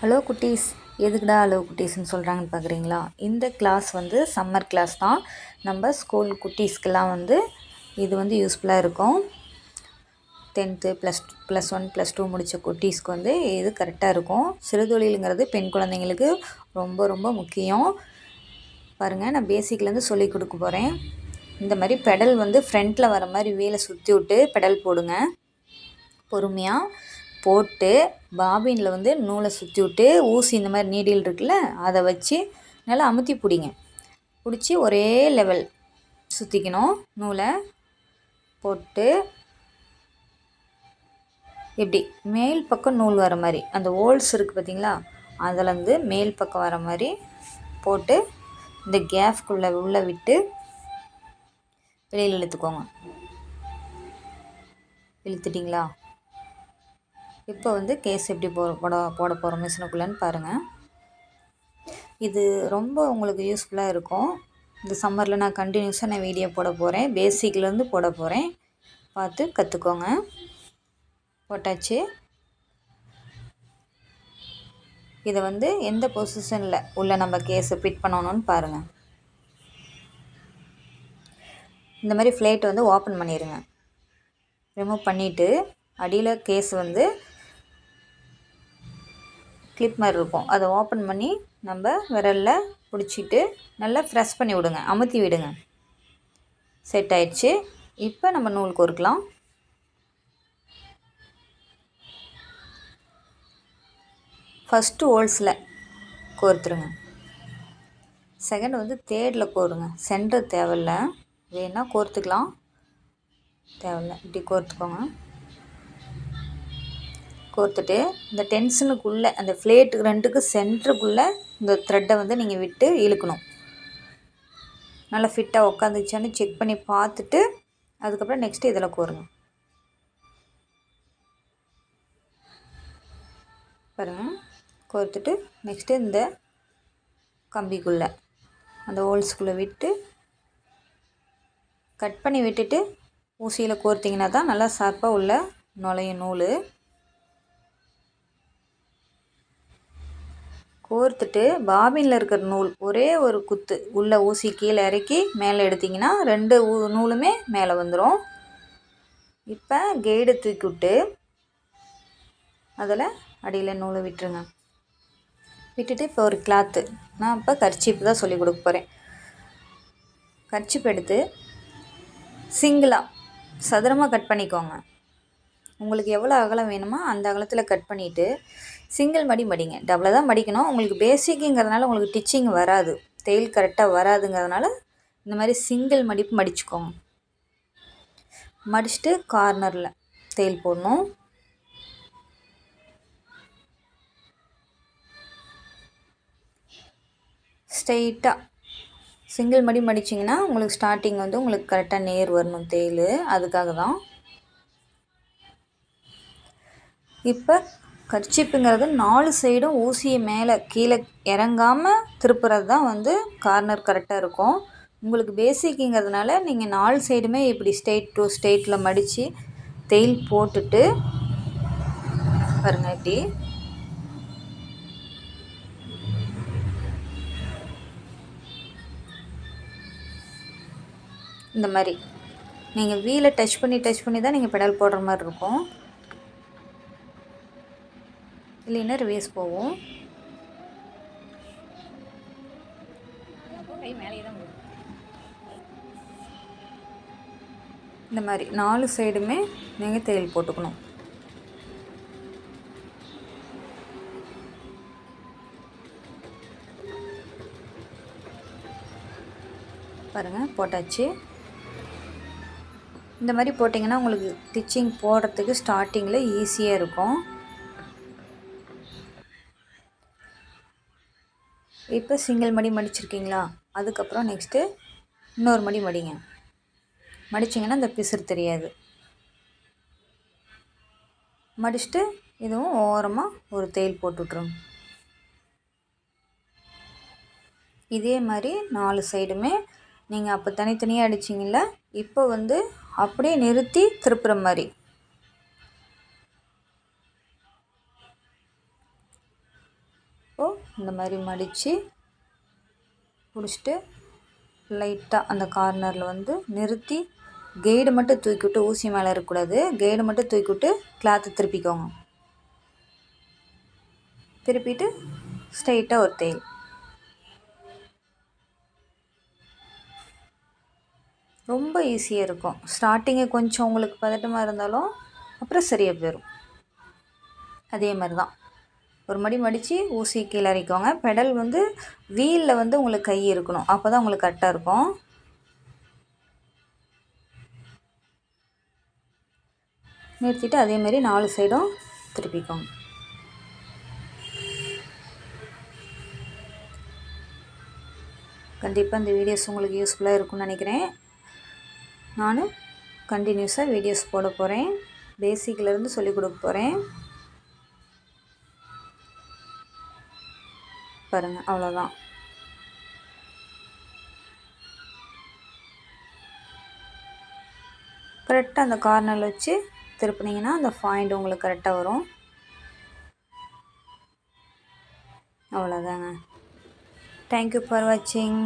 Hello குட்டீஸ். எதுக்குடா hello குட்டீஸ்னு சொல்கிறாங்கன்னு பார்க்குறீங்களா இந்த கிளாஸ் வந்து சம்மர் கிளாஸ் தான். நம்ம ஸ்கூல் குட்டீஸ்க்கெல்லாம் வந்து இது வந்து யூஸ்ஃபுல்லாக இருக்கும். Tenth plus plus one plus two முடித்த குட்டீஸ்க்கு வந்து இது கரெக்டாக இருக்கும். சிறுதொழிலுங்கிறது பெண் குழந்தைங்களுக்கு ரொம்ப ரொம்ப முக்கியம். பாருங்கள் நான் பேசிக்லேருந்து சொல்லி கொடுக்க போகிறேன் இந்த மாதிரி பெடல் வந்து ஃப்ரண்ட்டில் வர மாதிரி வேலை சுற்றி விட்டு பெடல் போடுங்க. பொறுமையாக போட்டு பாபினில் வந்து நூலை சுற்றி விட்டு ஊசி இந்த மாதிரி நீடில் இருக்குல்ல அதை வச்சு நல்லா அமுத்தி பிடிங்க. பிடிச்சி ஒரே லெவல் சுற்றிக்கணும் நூலை போட்டு இப்படி மேல் பக்கம் நூல் வர மாதிரி அந்த ஹோல்ஸ் இருக்குது பார்த்தீங்களா அதிலேருந்து மேல் பக்கம் வர மாதிரி போட்டு இந்த கேஃப்குள்ளே உள்ளே விட்டு வெளியில் இழுத்துக்கோங்க. இழுத்துட்டிங்களா? இப்போ வந்து கேஸ் எப்படி போ போட போட போகிறோம் மிஷினுக்குள்ளேன்னு பாருங்கள் இது ரொம்ப உங்களுக்கு யூஸ்ஃபுல்லாக இருக்கும். இந்த சம்மரில் நான் கண்டினியூஸாக நான் வீடியோ போட போகிறேன் பேசிக்லேருந்து போட போகிறேன் பார்த்து கற்றுக்கோங்க போட்டாச்சு. இதை வந்து எந்த பொசிஷனில் உள்ள நம்ம கேஸை ஃபிட் பண்ணணும்னு பாருங்கள் இந்த மாதிரி ஃப்ளேட் வந்து ஓப்பன் பண்ணிடுங்க ரிமூவ் பண்ணிவிட்டு அடியில் கேஸ் வந்து கிளிப் மாதிரி இருக்கும். அதை ஓப்பன் பண்ணி நம்ம விரலில் பிடிச்சிட்டு நல்லா ஃப்ரெஷ் பண்ணி விடுங்க. அமுத்தி விடுங்க. செட் ஆயிடுச்சு. இப்போ நம்ம நூல் கோர்க்கலாம். ஃபஸ்ட்டு ஹோல்ஸில் கோர்த்துருங்க. செகண்ட் வந்து தேர்டில் கோருங்க. சென்டர் தேவையில்ல. வேணால் கோர்த்துக்கலாம். தேவையில்ல. இப்படி கோர்த்துக்கோங்க. கோர்த்துட்டு இந்த டென்ஷனுக்குள்ளே அந்த ஃப்ளேட்டு ரெண்டுக்கு சென்டருக்குள்ளே இந்த த்ரெட்டை வந்து நீங்கள் விட்டு இழுக்கணும். நல்லா ஃபிட்டாக உட்காந்துச்சான்னு செக் பண்ணி பார்த்துட்டு அதுக்கப்புறம் நெக்ஸ்ட்டு இதில் கோருங்க பாருங்கள் கோர்த்துட்டு நெக்ஸ்ட்டு இந்த கம்பிக்குள்ளே அந்த ஹோல்ஸ்குள்ளே விட்டு கட் பண்ணி விட்டுட்டு ஊசியில் கோர்த்திங்கன்னா தான் நல்லா ஷார்ப்பாக உள்ள நுழையும் நூல். கோர்த்துட்டு பாபினில் இருக்கிற நூல் ஒரே ஒரு குத்து. உள்ள ஊசி கீழே இறக்கி மேலே எடுத்திங்கன்னா ரெண்டு ஊ நூலுமே மேலே வந்துடும் இப்போ கெய்டு தூக்கி விட்டு அதில் அடியில் நூலை விட்டுருங்க. விட்டுட்டு இப்போ ஒரு கிளாத்து நான் இப்போ கர்ச்சிப்பு தான் சொல்லி கொடுக்க போகிறேன் கர்ச்சிப்பு எடுத்து சிங்கிளாக சதுரமாக கட் பண்ணிக்கோங்க. உங்களுக்கு எவ்வளோ அகலம் வேணுமோ அந்த அகலத்தில் கட் பண்ணிவிட்டு சிங்கிள் மடி மடிங்க. டபுளாக தான் மடிக்கணும். உங்களுக்கு பேசிக்குங்கிறதுனால உங்களுக்கு டிச்சிங் வராது. தையல் கரெக்டாக வராதுங்கிறதுனால இந்த மாதிரி சிங்கிள் மடிப்பு மடிச்சுக்கோங்க. மடிச்சுட்டு கார்னரில் தையல் போடணும். ஸ்ட்ரெயிட்டாக சிங்கிள் மடி மடிச்சிங்கன்னா உங்களுக்கு ஸ்டார்டிங் வந்து உங்களுக்கு கரெக்டாக நேர் வரணும் தேயில் அதுக்காக தான் இப்போ கர்ச்சிப்புங்கிறது நாலு சைடும் ஊசியை மேலே கீழே இறங்காமல் திருப்புறது தான் வந்து கார்னர் கரெக்டாக இருக்கும். உங்களுக்கு பேசிக்குங்கிறதுனால நீங்கள் நாலு சைடுமே இப்படி ஸ்டேட் டு ஸ்டேட்டில் மடித்து தையல் போட்டுட்டு பாருங்கள் இப்படி. இந்த மாதிரி. நீங்கள் வீலை டச் பண்ணி டச் பண்ணி தான் நீங்கள் பெடல் போடுற மாதிரி இருக்கும். இல்லைன்னா ரிவேஸ் போவோம். இந்த மாதிரி நாலு சைடுமே நீங்கள் தேயில் போட்டுக்கணும். பாருங்கள் போட்டாச்சு. இந்த மாதிரி போட்டிங்கன்னா உங்களுக்கு ஸ்டிச்சிங் போடுறதுக்கு ஸ்டார்டிங்கில் ஈஸியாக இருக்கும். இப்போ சிங்கிள் மடி மடிச்சிருக்கீங்களா? அதுக்கப்புறம் நெக்ஸ்ட்டு இன்னொரு மடி மடிங்க. மடிச்சிங்கன்னா இந்த பிசுறு தெரியாது. மடிச்சுட்டு இதுவும் ஓரமாக ஒரு தேயில் போட்டுட்ருங்க இதே மாதிரி நாலு சைடுமே நீங்கள் அப்போ தனித்தனியாக அடிச்சிங்கள இப்போ வந்து அப்படியே நிறுத்தி திருப்புற மாதிரி. இந்த மாதிரி மடித்து பிடிச்சிட்டு லைட்டாக அந்த கார்னரில் வந்து நிறுத்தி கைடு மட்டும் தூக்கிவிட்டு ஊசி மேலே இருக்கக்கூடாது. கைடு மட்டும் தூக்கிவிட்டு கிளாத்தை திருப்பிக்கோங்க. திருப்பிட்டு ஸ்ட்ரைட்டாக ஒரு தேயில் ரொம்ப ஈஸியாக இருக்கும். ஸ்டார்டிங்கு கொஞ்சம் உங்களுக்கு பதட்டமாக இருந்தாலும் அப்புறம் சரியாக போயிடும் அதே மாதிரி தான் ஒரு மடி மடித்து ஊசி கீழே இறக்கிக்கோங்க பெடல் வந்து வீலில் வந்து உங்களுக்கு கை இருக்கணும். அப்போ தான் உங்களுக்கு கரெக்டாக இருக்கும். நிறுத்திட்டு அதேமாரி நாலு சைடும் திருப்பிக்கோங்க. கண்டிப்பாக இந்த வீடியோஸ் உங்களுக்கு யூஸ்ஃபுல்லாக இருக்கும்னு நினைக்கிறேன். நானும் கண்டினியூஸாக வீடியோஸ் போட போகிறேன் பேசிக்லேருந்து சொல்லிக் கொடுக்க போகிறேன் பாருங்கள் அவ்வளோதான் கரெக்டாக அந்த கார்னரில் வச்சு திருப்பினீங்கன்னா அந்த பாயிண்ட் உங்களுக்கு கரெக்டாக வரும். அவ்வளோதாங்க தேங்க்யூ ஃபார் வாட்சிங்